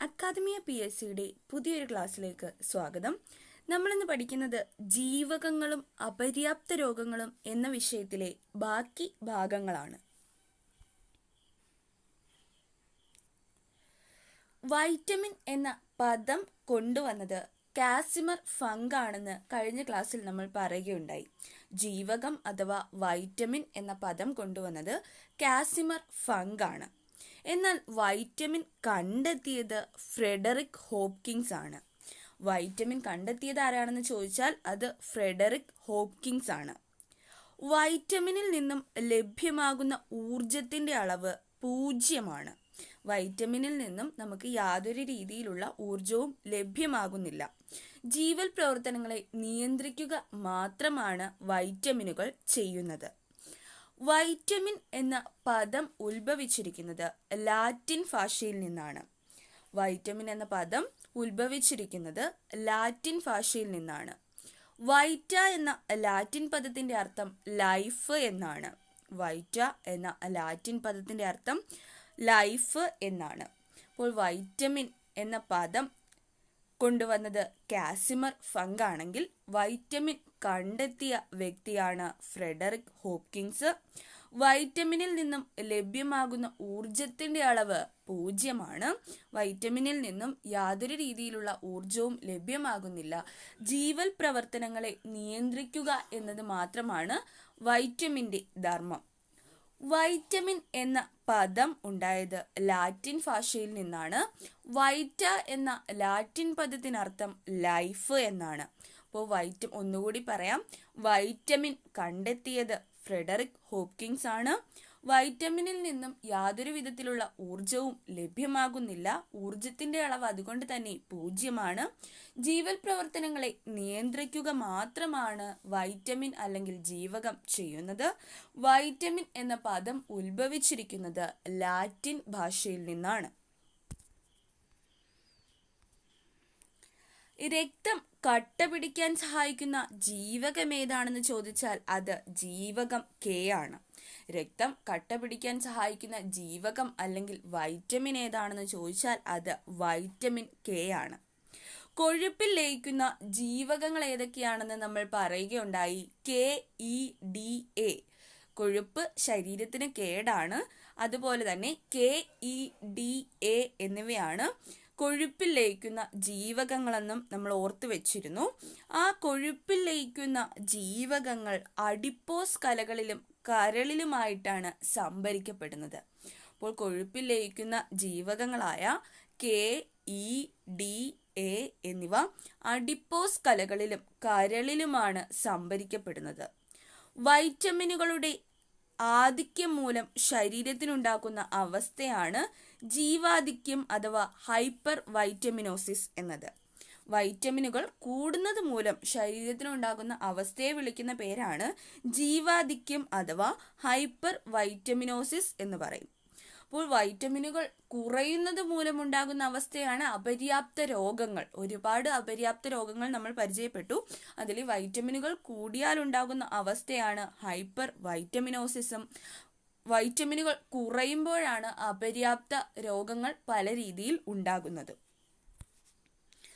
Academia P S സിയുടെ പുതിയൊരു ക്ലാസ്സിലേക്ക് സ്വാഗതം. നമ്മളിന്ന് പഠിക്കുന്നത് ജീവകങ്ങളും അപര്യാപ്ത രോഗങ്ങളും എന്ന വിഷയത്തിലെ ബാക്കി ഭാഗങ്ങളാണ്. വൈറ്റമിൻ എന്ന പദം കൊണ്ടുവന്നത് കാസിമർ ഫംഗ് ആണെന്ന് കഴിഞ്ഞ ക്ലാസ്സിൽ നമ്മൾ പറയുകയുണ്ടായി. ജീവകം അഥവാ വൈറ്റമിൻ എന്ന പദം കൊണ്ടുവന്നത് കാസിമർ ഫംഗ് ആണ്. എന്നാൽ വൈറ്റമിൻ കണ്ടെത്തിയത് ഫ്രെഡറിക് ഹോപ്കിൻസ് ആണ്. വൈറ്റമിൻ കണ്ടെത്തിയത് ആരാണെന്ന് ചോദിച്ചാൽ അത് ഫ്രെഡറിക് ഹോപ്കിൻസ് ആണ്. വൈറ്റമിനിൽ നിന്നും ലഭ്യമാകുന്ന ഊർജത്തിന്റെ അളവ് പൂജ്യമാണ്. വൈറ്റമിനിൽ നിന്നും നമുക്ക് യാതൊരു രീതിയിലുള്ള ഊർജവും ലഭ്യമാകുന്നില്ല. ജീവൽ പ്രവർത്തനങ്ങളെ നിയന്ത്രിക്കുക മാത്രമാണ് വൈറ്റമിനുകൾ ചെയ്യുന്നത്. വൈറ്റമിൻ എന്ന പദം ഉത്ഭവിച്ചിരിക്കുന്നത് ലാറ്റിൻ ഭാഷയിൽ നിന്നാണ്. വൈറ്റമിൻ എന്ന പദം ഉത്ഭവിച്ചിരിക്കുന്നത് ലാറ്റിൻ ഭാഷയിൽ നിന്നാണ്. വൈറ്റ എന്ന ലാറ്റിൻ പദത്തിന്റെ അർത്ഥം ലൈഫ് എന്നാണ്. വൈറ്റ എന്ന ലാറ്റിൻ പദത്തിന്റെ അർത്ഥം ലൈഫ് എന്നാണ്. അപ്പോൾ വൈറ്റമിൻ എന്ന പദം കൊണ്ടുവന്നത്. കാസിമർ ഫങ്കാണെങ്കിൽ വൈറ്റമിൻ കണ്ടെത്തിയ വ്യക്തിയാണ് ഫ്രെഡറിക് ഹോപ്കിൻസ്. വൈറ്റമിനിൽ നിന്നും ലഭ്യമാകുന്ന ഊർജത്തിന്റെ അളവ് പൂജ്യമാണ്. വൈറ്റമിനിൽ നിന്നും യാതൊരു രീതിയിലുള്ള ഊർജവും ലഭ്യമാകുന്നില്ല. ജീവൽ പ്രവർത്തനങ്ങളെ നിയന്ത്രിക്കുക എന്നത് മാത്രമാണ് വൈറ്റമിന്റെ ധർമ്മം. വൈറ്റമിൻ എന്ന പദം ഉണ്ടായത് ലാറ്റിൻ ഭാഷയിൽ നിന്നാണ്. വൈറ്റ എന്ന ലാറ്റിൻ പദത്തിനർത്ഥം ലൈഫ് എന്നാണ്. അപ്പോൾ വൈറ്റം ഒന്നുകൂടി പറയാം. വൈറ്റമിൻ കണ്ടെത്തിയത് ഫ്രെഡറിക് ഹോപ്കിൻസ് ആണ് വൈറ്റമിനിൽ നിന്നും യാതൊരു വിധത്തിലുള്ള ഊർജവും ലഭ്യമാകുന്നില്ല. ഊർജത്തിന്റെ അളവ് അതുകൊണ്ട് തന്നെ പൂജ്യമാണ്. ജീവൽ പ്രവർത്തനങ്ങളെ നിയന്ത്രിക്കുക മാത്രമാണ് വൈറ്റമിൻ അല്ലെങ്കിൽ ജീവകം ചെയ്യുന്നത്. വൈറ്റമിൻ എന്ന പദം ഉത്ഭവിച്ചിരിക്കുന്നത് ലാറ്റിൻ ഭാഷയിൽ നിന്നാണ്. രക്തം കട്ട പിടിക്കാൻ സഹായിക്കുന്ന ജീവകം ഏതാണെന്ന് ചോദിച്ചാൽ അത് ജീവകം കെ ആണ്. രക്തം കട്ട പിടിക്കാൻ സഹായിക്കുന്ന ജീവകം അല്ലെങ്കിൽ വൈറ്റമിൻ ഏതാണെന്ന് ചോദിച്ചാൽ അത് വൈറ്റമിൻ കെ ആണ്. കൊഴുപ്പിൽ ലയിക്കുന്ന ജീവകങ്ങൾ ഏതൊക്കെയാണെന്ന് നമ്മൾ പറയുകയുണ്ടായി. K E D A. കൊഴുപ്പ് ശരീരത്തിന് കേടാണ്. അതുപോലെ തന്നെ കെ ഇ ഡി എ എന്നിവയാണ്. കൊഴുപ്പിൽ ലയിക്കുന്ന ജീവകങ്ങളെന്നും നമ്മൾ ഓർത്തു വെച്ചിരുന്നു. ആ കൊഴുപ്പിൽ ലയിക്കുന്ന ജീവകങ്ങൾ അഡിപ്പോസ് കലകളിലും കരളിലുമായിട്ടാണ് സംഭരിക്കപ്പെടുന്നത്. അപ്പോൾ കൊഴുപ്പിൽ ലയിക്കുന്ന ജീവകങ്ങളായ കെ ഇ ഡി എ എന്നിവ അഡിപ്പോസ് കലകളിലും കരളിലുമാണ് സംഭരിക്കപ്പെടുന്നത്. വൈറ്റമിനുകളുടെ ആധിക്യം മൂലം ശരീരത്തിനുണ്ടാക്കുന്ന അവസ്ഥയാണ് ജീവാധിക്യം അഥവാ ഹൈപ്പർ വൈറ്റമിനോസിസ് എന്നത്. വൈറ്റമിനുകൾ കൂടുന്നത് മൂലം ശരീരത്തിനുണ്ടാകുന്ന അവസ്ഥയെ വിളിക്കുന്ന പേരാണ് ജീവാധിക്യം അഥവാ ഹൈപ്പർ വൈറ്റമിനോസിസ് എന്ന് പറയും. അപ്പോൾ വൈറ്റമിനുകൾ കുറയുന്നത് മൂലമുണ്ടാകുന്ന അവസ്ഥയാണ് അപര്യാപ്ത രോഗങ്ങൾ. ഒരുപാട് അപര്യാപ്ത രോഗങ്ങൾ നമ്മൾ പരിചയപ്പെട്ടു. അതിൽ വൈറ്റമിനുകൾ കൂടിയാൽ ഉണ്ടാകുന്ന അവസ്ഥയാണ് ഹൈപ്പർ വൈറ്റമിനോസിസം. വൈറ്റമിനുകൾ കുറയുമ്പോഴാണ് അപര്യാപ്ത രോഗങ്ങൾ പല രീതിയിൽ ഉണ്ടാകുന്നത്.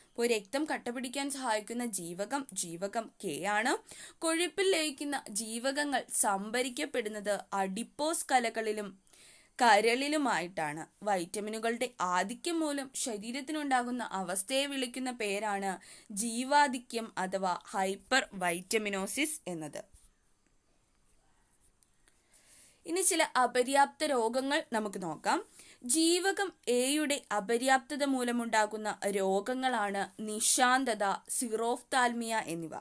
ഇപ്പോൾ രക്തം കട്ടപിടിക്കാൻ സഹായിക്കുന്ന ജീവകം ജീവകം കെ ആണ്. കൊഴുപ്പിൽ ലയിക്കുന്ന ജീവകങ്ങൾ സംഭരിക്കപ്പെടുന്നത് അഡിപ്പോസ് കലകളിലും കരളിലുമായിട്ടാണ്. വൈറ്റമിനുകളുടെ ആധിക്യം മൂലം ശരീരത്തിനുണ്ടാകുന്ന അവസ്ഥയെ വിളിക്കുന്ന പേരാണ് ജീവാധിക്യം അഥവാ ഹൈപ്പർ വൈറ്റമിനോസിസ് എന്നത്. ഇനി ചില അപര്യാപ്ത രോഗങ്ങൾ നമുക്ക് നോക്കാം. ജീവകം എയുടെ അപര്യാപ്തത മൂലമുണ്ടാകുന്ന രോഗങ്ങളാണ് നിശാന്തത സിറോഫ്താൽമിയ എന്നിവ.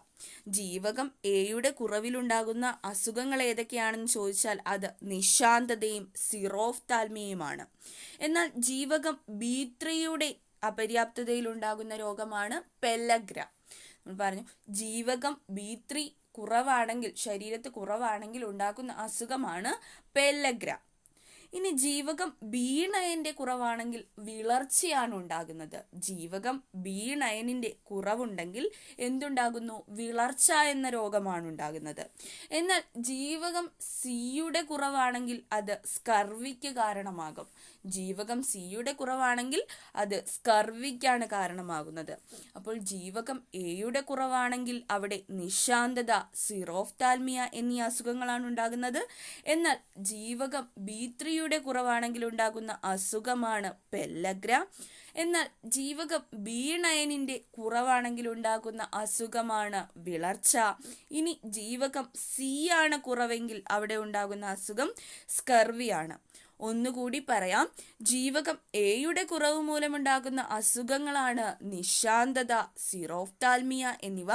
ജീവകം എയുടെ കുറവിലുണ്ടാകുന്ന അസുഖങ്ങൾ ഏതൊക്കെയാണെന്ന് ചോദിച്ചാൽ അത് നിശാന്തതയും സിറോഫ്താൽമിയയുമാണ്. എന്നാൽ ജീവകം ബി ത്രീയുടെ അപര്യാപ്തതയിലുണ്ടാകുന്ന രോഗമാണ് പെല്ലഗ്ര. പറഞ്ഞു ജീവകം ബി ത്രീ കുറവാണെങ്കിൽ ശരീരത്ത് കുറവാണെങ്കിൽ ഉണ്ടാക്കുന്ന അസുഖമാണ് പെല്ലഗ്ര. ഇനി ജീവകം ബി കുറവാണെങ്കിൽ വിളർച്ചയാണ് ഉണ്ടാകുന്നത്. ജീവകം ബി കുറവുണ്ടെങ്കിൽ എന്തുണ്ടാകുന്നു? വിളർച്ച എന്ന രോഗമാണ് ഉണ്ടാകുന്നത്. എന്നാൽ ജീവകം സിയുടെ കുറവാണെങ്കിൽ അത് സ്കർവിക്ക് കാരണമാകും. ജീവകം സിയുടെ കുറവാണെങ്കിൽ അത് സ്കർവിക്കാണ് കാരണമാകുന്നത്. അപ്പോൾ ജീവകം എയുടെ കുറവാണെങ്കിൽ അവിടെ നിശാന്തത സിറോഫ്താൽമിയ എന്നീ അസുഖങ്ങളാണ് ഉണ്ടാകുന്നത്. എന്നാൽ ജീവകം ബി ത്രീയുടെ കുറവാണെങ്കിൽ ഉണ്ടാകുന്ന അസുഖമാണ് പെല്ലഗ്ര. എന്നാൽ ജീവകം ബി നയനിന്റെ കുറവാണെങ്കിൽ ഉണ്ടാകുന്ന അസുഖമാണ് വിളർച്ച. ഇനി ജീവകം സി ആണ് കുറവെങ്കിൽ അവിടെ ഉണ്ടാകുന്ന അസുഖം സ്കർവിയാണ്. ഒന്നുകൂടി പറയാം. ജീവകം എയുടെ കുറവ് മൂലമുണ്ടാകുന്ന അസുഖങ്ങളാണ് നിശാന്തത സിറോഫ്താൽമിയ എന്നിവ.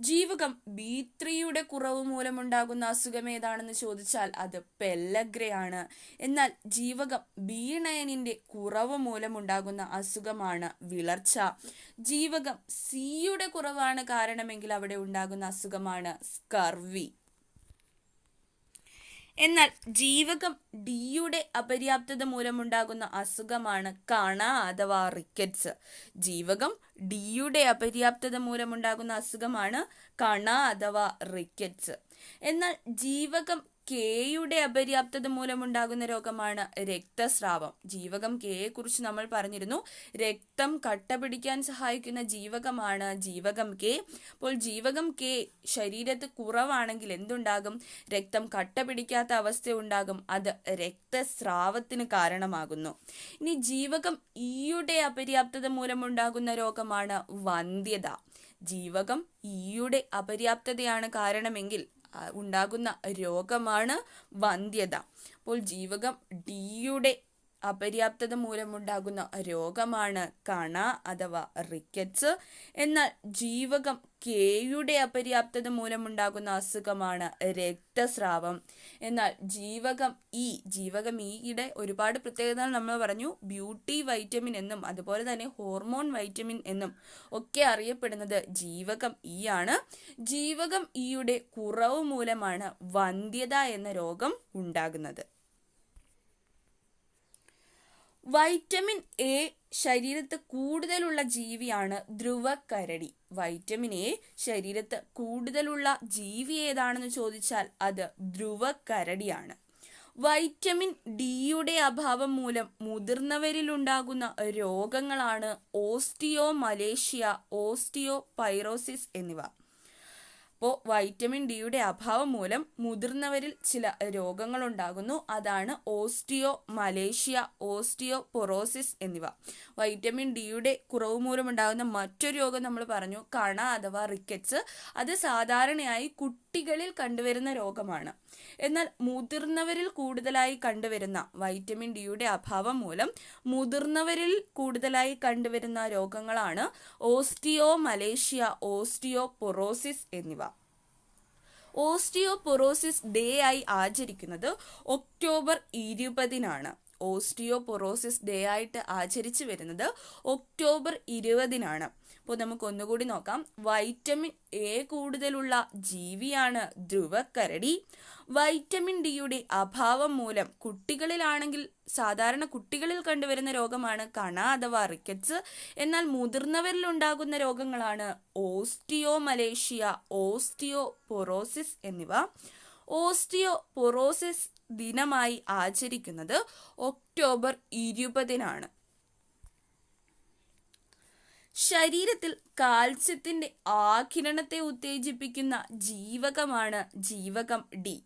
ജീവകം ബി ത്രീയുടെ കുറവ് മൂലമുണ്ടാകുന്ന അസുഖം ഏതാണെന്ന് ചോദിച്ചാൽ അത് പെല്ലഗ്രയാണ്. എന്നാൽ ജീവകം ബി നയനിന്റെ കുറവ് മൂലമുണ്ടാകുന്ന അസുഖമാണ് വിളർച്ച. ജീവകം സിയുടെ കുറവാണ് കാരണമെങ്കിൽ അവിടെ ഉണ്ടാകുന്ന അസുഖമാണ് സ്കർവി എന്നാൽ ജീവകം ഡിയുടെ അപര്യാപ്തത മൂലമുണ്ടാകുന്ന അസുഖമാണ് കണ അഥവാ റിക്കറ്റ്സ് ജീവകം ഡിയുടെ അപര്യാപ്തത മൂലമുണ്ടാകുന്ന അസുഖമാണ് കണ അഥവാ റിക്കറ്റ്സ് എന്നാൽ ജീവകം കെയുടെ അപര്യാപ്തത മൂലമുണ്ടാകുന്ന രോഗമാണ് രക്തസ്രാവം. ജീവകം കെയെ കുറിച്ച് നമ്മൾ പറഞ്ഞിരുന്നു. രക്തം കട്ട പിടിക്കാൻ സഹായിക്കുന്ന ജീവകമാണ് ജീവകം കെ. അപ്പോൾ ജീവകം കെ ശരീരത്ത് കുറവാണെങ്കിൽ എന്തുണ്ടാകും? രക്തം കട്ട പിടിക്കാത്ത അവസ്ഥ ഉണ്ടാകും. അത് രക്തസ്രാവത്തിന് കാരണമാകുന്നു. ഇനി ജീവകം ഇയുടെ അപര്യാപ്തത മൂലമുണ്ടാകുന്ന രോഗമാണ് വന്ധ്യത. ജീവകം ഇയുടെ അപര്യാപ്തതയാണ് കാരണമെങ്കിൽ ഉണ്ടാകുന്ന രോഗമാണ് വന്ധ്യത. അപ്പോൾ ജീവകം ഡിയുടെ അപര്യാപ്തത മൂലമുണ്ടാകുന്ന രോഗമാണ് കണ അഥവാ റിക്കറ്റ്സ് എന്നാൽ ജീവകം കെയുടെ അപര്യാപ്തത മൂലമുണ്ടാകുന്ന അസുഖമാണ് രക്തസ്രാവം. എന്നാൽ ജീവകം ഇ ജീവകം ഇയുടെ ഒരുപാട് പ്രത്യേകതകൾ നമ്മൾ പറഞ്ഞു. ബ്യൂട്ടി വൈറ്റമിൻ എന്നും അതുപോലെ തന്നെ ഹോർമോൺ വൈറ്റമിൻ എന്നും ഒക്കെ അറിയപ്പെടുന്നത് ജീവകം ഇ ആണ്. ജീവകം ഇയുടെ കുറവ് മൂലമാണ് വന്ധ്യത എന്ന രോഗം ഉണ്ടാകുന്നത്. വൈറ്റമിൻ എ ശരീരത്ത് കൂടുതലുള്ള ജീവിയാണ് ധ്രുവക്കരടി വൈറ്റമിൻ എ ശരീരത്ത് കൂടുതലുള്ള ജീവി ഏതാണെന്ന് ചോദിച്ചാൽ അത് ധ്രുവക്കരടിയാണ് വൈറ്റമിൻ ഡിയുടെ അഭാവം മൂലം മുതിർന്നവരിൽ ഉണ്ടാകുന്ന രോഗങ്ങളാണ് ഓസ്റ്റിയോ മലേഷ്യ ഓസ്റ്റിയോ പൈറോസിസ് എന്നിവ. അപ്പോൾ വൈറ്റമിൻ ഡിയുടെ അഭാവം മൂലം മുതിർന്നവരിൽ ചില രോഗങ്ങളുണ്ടാകുന്നു. അതാണ് ഓസ്റ്റിയോ മലേഷ്യ ഓസ്റ്റിയോ പൊറോസിസ് എന്നിവ. വൈറ്റമിൻ ഡിയുടെ കുറവ് മൂലം ഉണ്ടാകുന്ന മറ്റൊരു രോഗം നമ്മൾ പറഞ്ഞു കണ അഥവാ റിക്കറ്റ്സ് അത് സാധാരണയായി കുട്ടികളിൽ കണ്ടുവരുന്ന രോഗമാണ്. എന്നാൽ മുതിർന്നവരിൽ കൂടുതലായി കണ്ടുവരുന്ന വൈറ്റമിൻ ഡിയുടെ അഭാവം മൂലം മുതിർന്നവരിൽ കൂടുതലായി കണ്ടുവരുന്ന രോഗങ്ങളാണ് ഓസ്റ്റിയോ മലേഷ്യ ഓസ്റ്റിയോ പൊറോസിസ് എന്നിവ. ഓസ്റ്റിയോപൊറോസിസ് ഡേ ആയി ആചരിക്കുന്നത് ഒക്ടോബർ ഇരുപതിനാണ്. ഓസ്റ്റിയോപൊറോസിസ് ഡേ ആയിട്ട് ആചരിച്ചു വരുന്നത് ഒക്ടോബർ ഇരുപതിനാണ്. അപ്പോൾ നമുക്ക് ഒന്നുകൂടി നോക്കാം. വൈറ്റമിൻ എ കൂടുതലുള്ള ജീവിയാണ് ധ്രുവക്കരടി. വൈറ്റമിൻ ഡിയുടെ അഭാവം മൂലം കുട്ടികളിലാണെങ്കിൽ സാധാരണ കുട്ടികളിൽ കണ്ടുവരുന്ന രോഗമാണ് കണ അഥവാ റിക്കറ്റ്സ്. എന്നാൽ മുതിർന്നവരിൽ ഉണ്ടാകുന്ന രോഗങ്ങളാണ് ഓസ്റ്റിയോ മലേഷ്യ ഓസ്റ്റിയോ പൊറോസിസ് എന്നിവ. ഓസ്റ്റിയോ പൊറോസിസ് ദിനമായി ആചരിക്കുന്നത് ഒക്ടോബർ ഇരുപതിനാണ്. ശരീരത്തിൽ കാൽസ്യത്തിന്റെ ആകിരണത്തെ ഉത്തേജിപ്പിക്കുന്ന ജീവകമാണ് ജീവകം ഡി.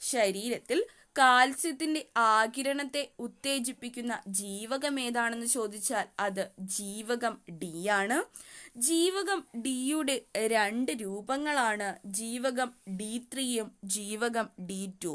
ശരീരത്തിൽ കാൽസ്യത്തിന്റെ ആകിരണത്തെ ഉത്തേജിപ്പിക്കുന്ന ജീവകം ഏതാണെന്ന് ചോദിച്ചാൽ അത് ജീവകം ഡി ആണ്. ജീവകം ഡിയുടെ രണ്ട് രൂപങ്ങളാണ് ജീവകം ഡി ത്രീയും ജീവകം ഡി ടു.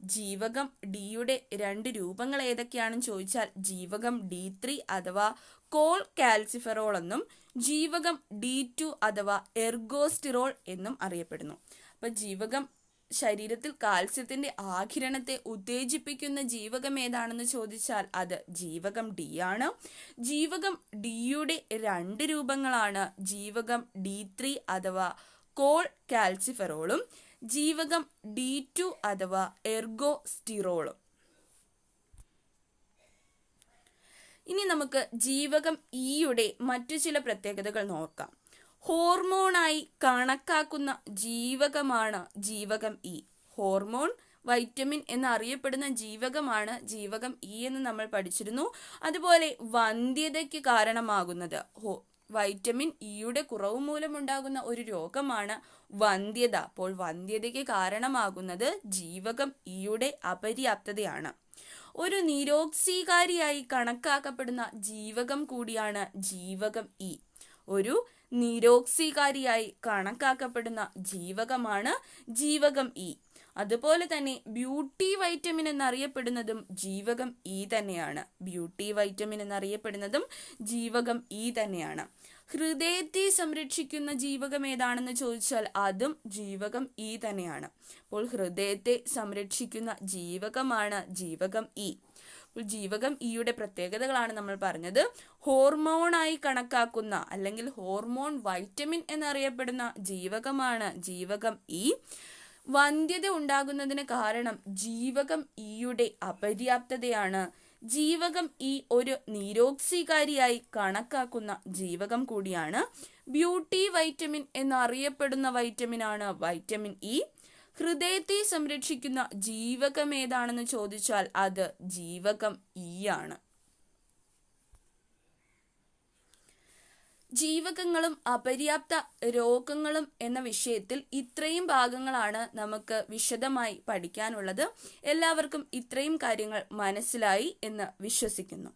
ജീവകം ഡിയുടെ രണ്ട് രൂപങ്ങൾ ഏതൊക്കെയാണെന്ന് ചോദിച്ചാൽ ജീവകം ഡി ത്രീ അഥവാ കോൾ കാൽസിഫെറോൾ എന്നും ജീവകം ഡി ടു അഥവാ എർഗോസ്റ്റിറോൾ എന്നും അറിയപ്പെടുന്നു. അപ്പൊ ജീവകം ശരീരത്തിൽ കാൽസ്യത്തിന്റെ ആകിരണത്തെ ഉത്തേജിപ്പിക്കുന്ന ജീവകം ഏതാണെന്ന് ചോദിച്ചാൽ അത് ജീവകം ഡി ആണ്. ജീവകം ഡിയുടെ രണ്ട് രൂപങ്ങളാണ് ജീവകം ഡി ത്രീ അഥവാ കോൾ കാൽസിഫെറോളും. ജീവകം ഡി ടു അഥവാ എർഗോസ്റ്റിറോളും. ഇനി നമുക്ക് ജീവകം ഇയുടെ മറ്റു ചില പ്രത്യേകതകൾ നോക്കാം. ഹോർമോണായി കണക്കാക്കുന്ന ജീവകമാണ് ജീവകം ഇ ഹോർമോൺ വൈറ്റമിൻ എന്നറിയപ്പെടുന്ന ജീവകമാണ് ജീവകം ഇ എന്ന് നമ്മൾ പഠിച്ചിരുന്നു. അതുപോലെ വന്ധ്യതയ്ക്ക് കാരണമാകുന്നത്. വൈറ്റമിൻ ഇയുടെ കുറവ് മൂലമുണ്ടാകുന്ന ഒരു രോഗമാണ് വന്ധ്യത. അപ്പോൾ വന്ധ്യതയ്ക്ക് കാരണമാകുന്നത് ജീവകം ഇയുടെ അപര്യാപ്തതയാണ്. ഒരു നിരോക്സീകാരിയായി കണക്കാക്കപ്പെടുന്ന ജീവകം കൂടിയാണ് ജീവകം ഇ ഒരു നിരോക്സീകാരിയായി കണക്കാക്കപ്പെടുന്ന ജീവകമാണ് ജീവകം ഇ അതുപോലെ തന്നെ ബ്യൂട്ടി വൈറ്റമിൻ എന്നറിയപ്പെടുന്നതും ജീവകം ഇ തന്നെയാണ്. ബ്യൂട്ടി വൈറ്റമിൻ എന്നറിയപ്പെടുന്നതും ജീവകം ഇ തന്നെയാണ്. ഹൃദയത്തെ സംരക്ഷിക്കുന്ന ജീവകം ഏതാണെന്ന് ചോദിച്ചാൽ അതും ജീവകം ഇ തന്നെയാണ്. അപ്പോൾ ഹൃദയത്തെ സംരക്ഷിക്കുന്ന ജീവകമാണ് ജീവകം ഇ ജീവകം ഇയുടെ പ്രത്യേകതകളാണ് നമ്മൾ പറഞ്ഞത്. ഹോർമോണായി കണക്കാക്കുന്ന അല്ലെങ്കിൽ ഹോർമോൺ വൈറ്റമിൻ എന്നറിയപ്പെടുന്ന ജീവകമാണ് ജീവകം ഇ വന്ധ്യത ഉണ്ടാകുന്നതിന് കാരണം ജീവകം ഇയുടെ അപര്യാപ്തതയാണ്. ജീവകം ഇ ഒരു നിരോക്സികാരിയായി കണക്കാക്കുന്ന ജീവകം കൂടിയാണ്. ബ്യൂട്ടി വൈറ്റമിൻ എന്നറിയപ്പെടുന്ന വൈറ്റമിനാണ് വൈറ്റമിൻ ഇ. ഹൃദയത്തെ സംരക്ഷിക്കുന്ന ജീവകം ഏതാണെന്ന് ചോദിച്ചാൽ അത് ജീവകം ഇ ആണ്. ജീവകങ്ങളും അപര്യാപ്ത രോഗങ്ങളും എന്ന വിഷയത്തിൽ ഇത്രയും ഭാഗങ്ങളാണ് നമുക്ക് വിശദമായി പഠിക്കാനുള്ളത്. എല്ലാവർക്കും ഇത്രയും കാര്യങ്ങൾ മനസ്സിലായി എന്ന് വിശ്വസിക്കുന്നു.